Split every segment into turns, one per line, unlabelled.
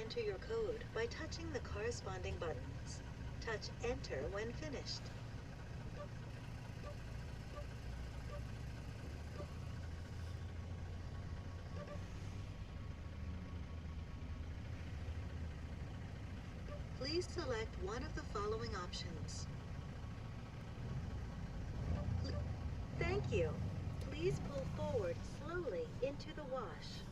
Enter your code by touching the corresponding buttons. Touch enter when finished. Please select one of the following options. Thank you. Please pull forward slowly into the wash.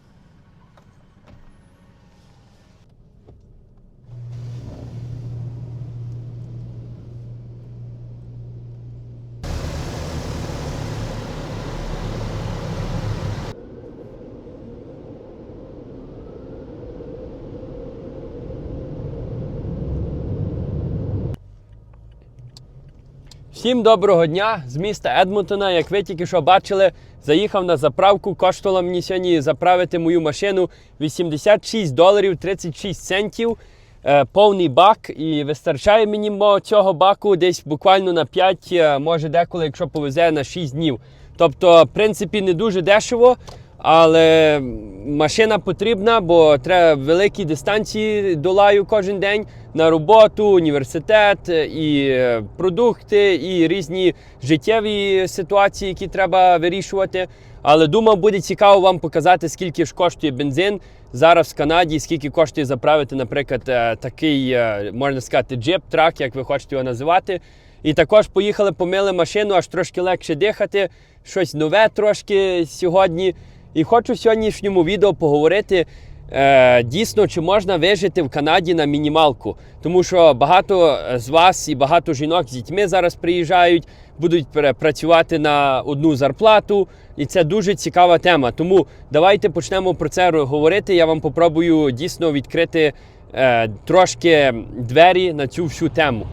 Всім доброго дня з міста Едмонтона. Як ви тільки що бачили, заїхав на заправку. Коштувало мені сьогодні заправити мою машину 86 доларів 36 центів. Е, повний бак. І вистачає мені цього баку десь буквально на 5, е, може деколи, якщо повезе на 6 днів. Тобто, в принципі, не дуже дешево. Але машина потрібна, бо треба великі дистанції долаю кожен день на роботу, університет, і е, продукти, і різні життєві ситуації, які треба вирішувати. Але думав, буде цікаво вам показати, скільки ж коштує бензин зараз в Канаді, скільки коштує заправити, наприклад, е, такий, е, можна сказати, джип, трак, як ви хочете його називати. І також поїхали, помили машину, аж трошки легше дихати, щось нове трошки сьогодні. І хочу в сьогоднішньому відео поговорити е, дійсно, чи можна вижити в Канаді на мінімалку. Тому що багато з вас і багато жінок з дітьми зараз приїжджають, будуть працювати на одну зарплату. І це дуже цікава тема. Тому давайте почнемо про це говорити. Я вам попробую дійсно відкрити е, трошки двері на цю всю тему.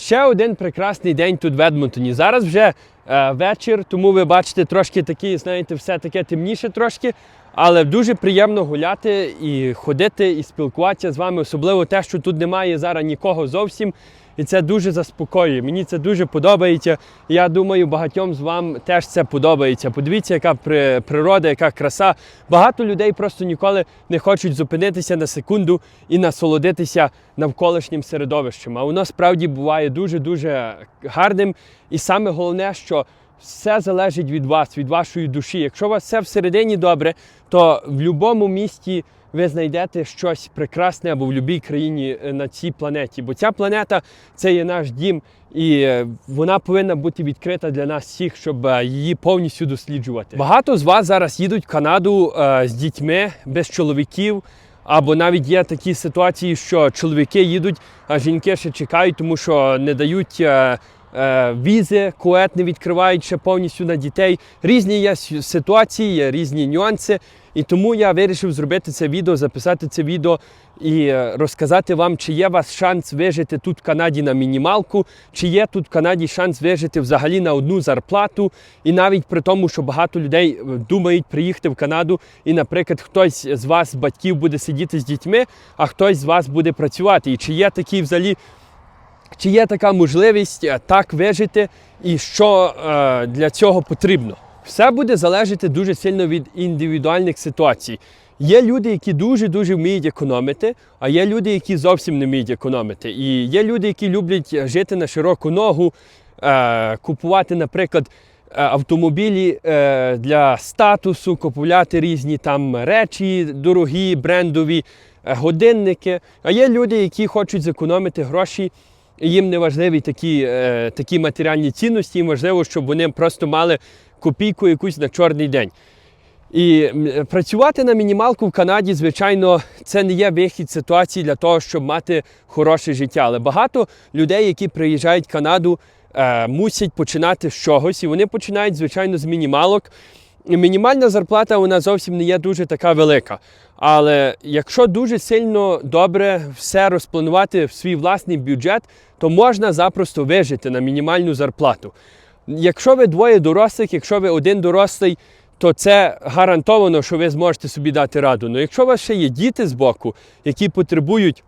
Ще один прекрасний день тут в Едмонтоні. Зараз вже е, вечір, тому ви бачите трошки такі, знаєте, все таке темніше трошки. Але дуже приємно гуляти і ходити, і спілкуватися з вами, особливо те, що тут немає зараз нікого зовсім. І це дуже заспокоює. Мені це дуже подобається. Я думаю, багатьом з вам теж це подобається. Подивіться, яка природа, яка краса. Багато людей просто ніколи не хочуть зупинитися на секунду і насолодитися навколишнім середовищем. А воно справді буває дуже-дуже гарним. І саме головне, що все залежить від вас, від вашої душі. Якщо у вас все всередині добре, то в будь-якому місті ви знайдете щось прекрасне або в будь-якій країні е, на цій планеті. Бо ця планета це є наш дім, і е, вона повинна бути відкрита для нас всіх, щоб е, її повністю досліджувати. Багато з вас зараз їдуть в Канаду з дітьми без чоловіків. Або навіть є такі ситуації, що чоловіки їдуть, а жінки ще чекають, тому що не дають візи, кует не відкривають ще повністю на дітей. Різні є ситуації, є різні нюанси. І тому я вирішив зробити це відео, записати це відео і е, розказати вам, чи є у вас шанс вижити тут в Канаді на мінімалку, чи є тут в Канаді шанс вижити взагалі на одну зарплату. І навіть при тому, що багато людей е, думають приїхати в Канаду, і, наприклад, хтось з вас, батьків, буде сидіти з дітьми, а хтось з вас буде працювати. І чи є такі взагалі чи є така можливість е, так вижити, і що е, для цього потрібно? Все буде залежати дуже сильно від індивідуальних ситуацій. Є люди, які дуже-дуже вміють економити, а є люди, які зовсім не вміють економити. І є люди, які люблять жити на широку ногу, е, купувати, наприклад, е, автомобілі е, для статусу, купувати різні там речі дорогі, брендові, е, годинники. А є люди, які хочуть зекономити гроші. Їм не важливі такі, е, такі матеріальні цінності, їм важливо, щоб вони просто мали копійку якусь на чорний день. І працювати на мінімалку в Канаді, звичайно, це не є вихід ситуації для того, щоб мати хороше життя. Але багато людей, які приїжджають в Канаду, е, мусять починати з чогось, і вони починають, звичайно, з мінімалок. Мінімальна зарплата вона зовсім не є дуже така велика. Але якщо дуже сильно добре все розпланувати в свій власний бюджет, то можна запросто вижити на мінімальну зарплату. Якщо ви двоє дорослих, якщо ви один дорослий, то це гарантовано, що ви зможете собі дати раду. Ну якщо у вас ще є діти з боку, які потребують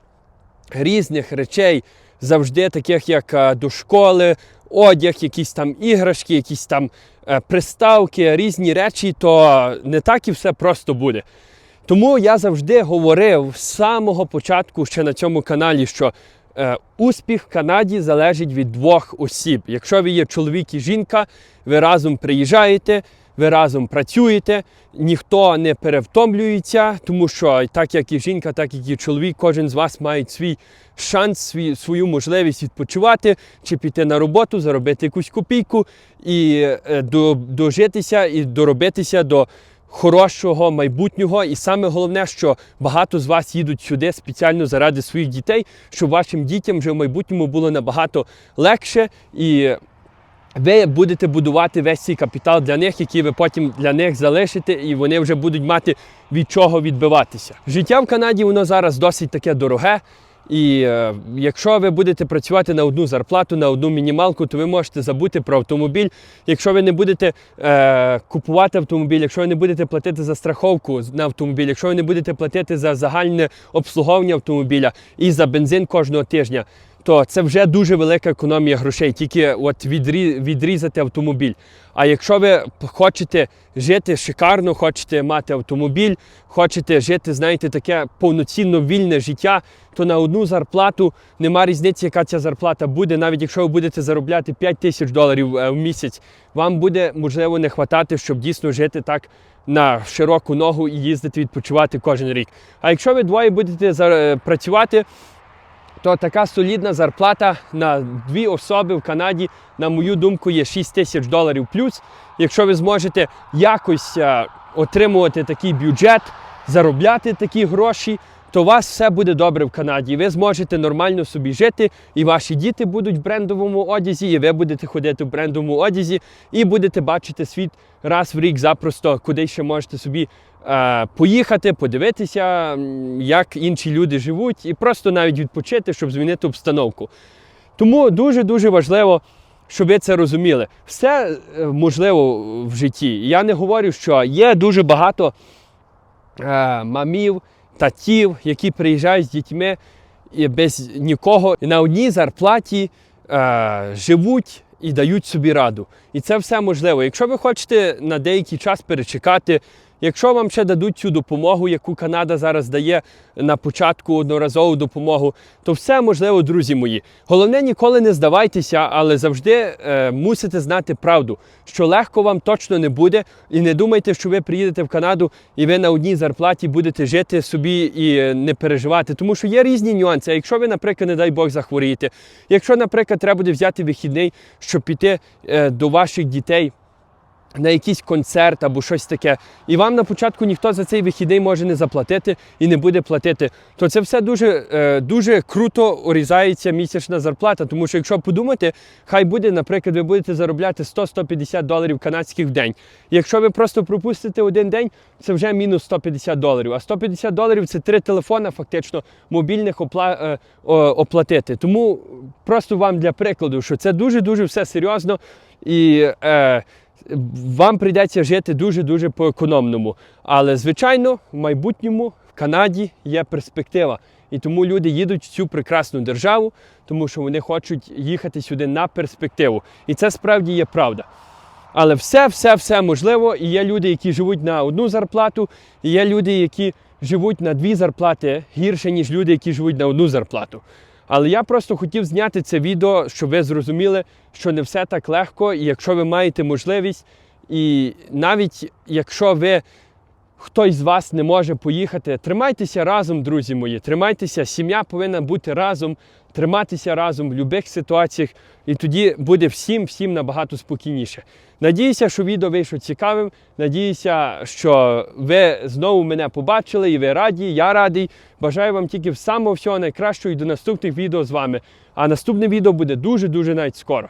різних речей, завжди таких як е, до школи, одяг, якісь там іграшки, якісь там е, приставки, різні речі, то не так і все просто буде. Тому я завжди говорив з самого початку ще на цьому каналі, що е, успіх в Канаді залежить від двох осіб. Якщо ви є чоловік і жінка, ви разом приїжджаєте, ви разом працюєте, ніхто не перевтомлюється, тому що так як і жінка, так як і чоловік, кожен з вас має свій шанс, свій, свою можливість відпочивати чи піти на роботу, заробити якусь копійку і е, до, дожитися і доробитися до хорошого майбутнього. І саме головне, що багато з вас їдуть сюди спеціально заради своїх дітей, щоб вашим дітям вже в майбутньому було набагато легше і. Ви будете будувати весь цей капітал для них, який ви потім для них залишите, і вони вже будуть мати від чого відбиватися. Життя в Канаді воно зараз досить таке дороге. І е, якщо ви будете працювати на одну зарплату, на одну мінімалку, то ви можете забути про автомобіль. Якщо ви не будете е, купувати автомобіль, якщо ви не будете платити за страховку на автомобіль, якщо ви не будете платити за загальне обслуговування автомобіля і за бензин кожного тижня, то це вже дуже велика економія грошей, тільки от відрі- відрізати автомобіль. А якщо ви хочете жити шикарно, хочете мати автомобіль, хочете жити, знаєте, таке повноцінно вільне життя, то на одну зарплату нема різниці, яка ця зарплата буде. Навіть якщо ви будете заробляти 5 тисяч доларів е, в місяць, вам буде можливо не хватати, щоб дійсно жити так на широку ногу і їздити відпочивати кожен рік. А якщо ви двоє будете е, працювати, то така солідна зарплата на дві особи в Канаді, на мою думку, є 6 тисяч доларів плюс. Якщо ви зможете якось е, отримувати такий бюджет, заробляти такі гроші, то у вас все буде добре в Канаді. І ви зможете нормально собі жити, і ваші діти будуть в брендовому одязі, і ви будете ходити в брендовому одязі, і будете бачити світ раз в рік запросто, куди ще можете собі е, поїхати, подивитися, як інші люди живуть, і просто навіть відпочити, щоб змінити обстановку. Тому дуже-дуже важливо, щоб ви це розуміли. Все е, можливо в житті. Я не говорю, що є дуже багато е, мамів, татів, які приїжджають з дітьми і без нікого і на одній зарплаті е, живуть і дають собі раду. І це все можливо. Якщо ви хочете на деякий час перечекати, якщо вам ще дадуть цю допомогу, яку Канада зараз дає на початку одноразову допомогу, то все можливо, друзі мої. Головне, ніколи не здавайтеся, але завжди е, мусите знати правду, що легко вам точно не буде. І не думайте, що ви приїдете в Канаду і ви на одній зарплаті будете жити собі і не переживати. Тому що є різні нюанси. Якщо ви, наприклад, не дай Бог захворієте, якщо, наприклад, треба буде взяти вихідний, щоб піти е, до ваших дітей на якийсь концерт або щось таке, і вам на початку ніхто за цей вихідний може не заплатити і не буде платити, то це все дуже, е, дуже круто урізається місячна зарплата. Тому що якщо подумати, хай буде, наприклад, ви будете заробляти 100-150 доларів канадських в день. Якщо ви просто пропустите один день, це вже мінус 150 доларів. А 150 доларів це три телефона, фактично мобільних опла... е, оплатити. Тому просто вам для прикладу, що це дуже дуже все серйозно і. Е, вам прийдеться жити дуже-дуже по-економному. Але, звичайно, в майбутньому в Канаді є перспектива. І тому люди їдуть в цю прекрасну державу, тому що вони хочуть їхати сюди на перспективу. І це справді є правда. Але все, все, все можливо. І є люди, які живуть на одну зарплату, і є люди, які живуть на дві зарплати гірше, ніж люди, які живуть на одну зарплату. Але я просто хотів зняти це відео, щоб ви зрозуміли, що не все так легко, і якщо ви маєте можливість, і навіть якщо ви хтось з вас не може поїхати, тримайтеся разом, друзі мої. Тримайтеся, сім'я повинна бути разом, триматися разом в будь-яких ситуаціях, і тоді буде всім, всім набагато спокійніше. Надіюся, що відео вийшло цікавим. Надіюся, що ви знову мене побачили і ви раді, я радий. Бажаю вам тільки самого всього найкращого і до наступних відео з вами. А наступне відео буде дуже-дуже навіть скоро.